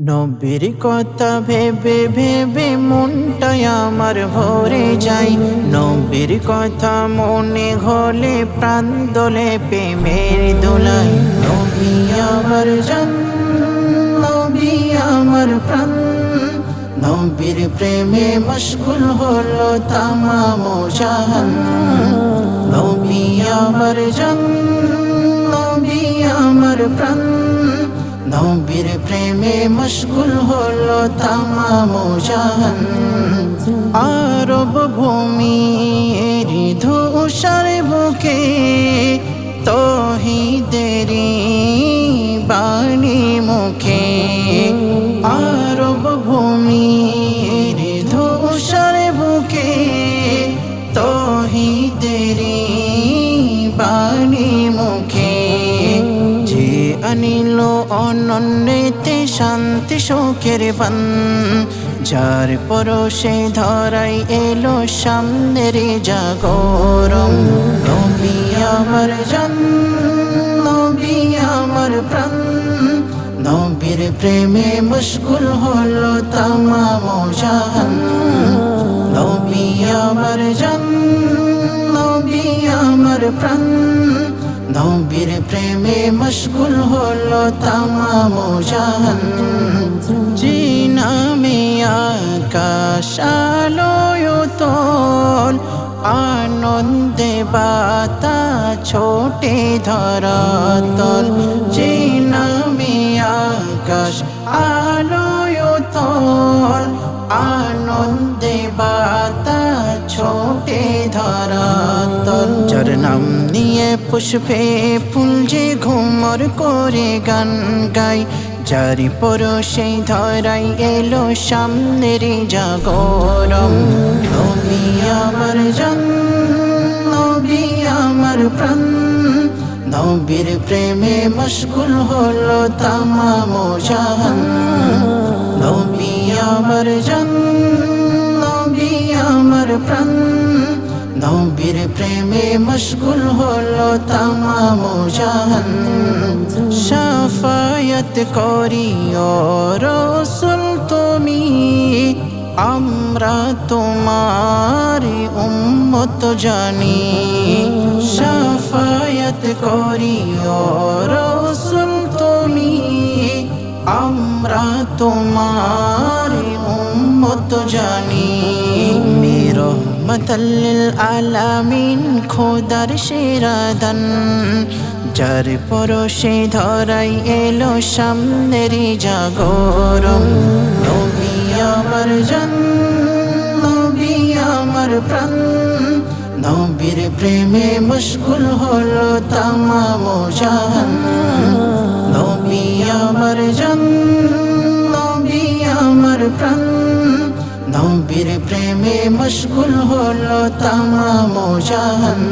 নবীর কথা ভেবে ভেবে মনটাই আমার ভরে যাই নবীর কথা মনে হলে প্রাণ দোলে প্রেমের দোলাই নবী আমার জান, নবী আমার প্রাণ। নবীর প্রেমে মশগুল হলো তামাম জাহান। নবী আমার জান, নবী আমার প্রাণ। নবীর প্রেমে মশগুল হলো তামাম জাহান। আরব ভূমি ধূসার বুকে আনিল অনন্যতে শান্তি শোকের বান। যার পরশে ধরাই এলো সামনের জাগরম নবী আমার জান, নবী আমার প্রাণ। নবীর প্রেমে মুশকুল হলো তামাম জাহান। নবী আমার জান, নবী আমার প্রাণ। প্রেমে মশগুল হলো তামাম জাহান যে নামে আকাশ আলোয় তোল আনন্দে বাতা ছোটে ধরাতল যে নামে আকাশ আলোয় তোল আনন্দে বাতা ছোটে ধরাতল যার নাম নিয়ে পুষ্পে যে ঘুমর করে গান গাই যারি পরশে ধরাই এলো সামনের জাগরম নবী আমার জান, নবী আমার প্রাণ। নবীর প্রেমে মশগুল হলো তামাম জাহান। নবী আমার জান নবী আমার প্রাণ। নবীর প্রেমে মশগুল হলো তামাম জাহান। সাফায়াত করিও রসুল তুমি। আমরা তোমার উম্মত জানি। সাফায়াত করিও রসুল তুমি। আমরা তোমার উম্মত জানি। রহমতাল্লিল আলামিন, খোদার সেরাদান। যার পরশে ধরাই এলো সামনের জাগরম নবী আমার জান, নবী আমার প্রাণ। নবীর প্রেমে মুশকুল হলো তামাম জাহান। নবী আমার জান, নবী আমার প্রাণ। নবীর প্রেমে মশগুল হলো তামাম জাহান।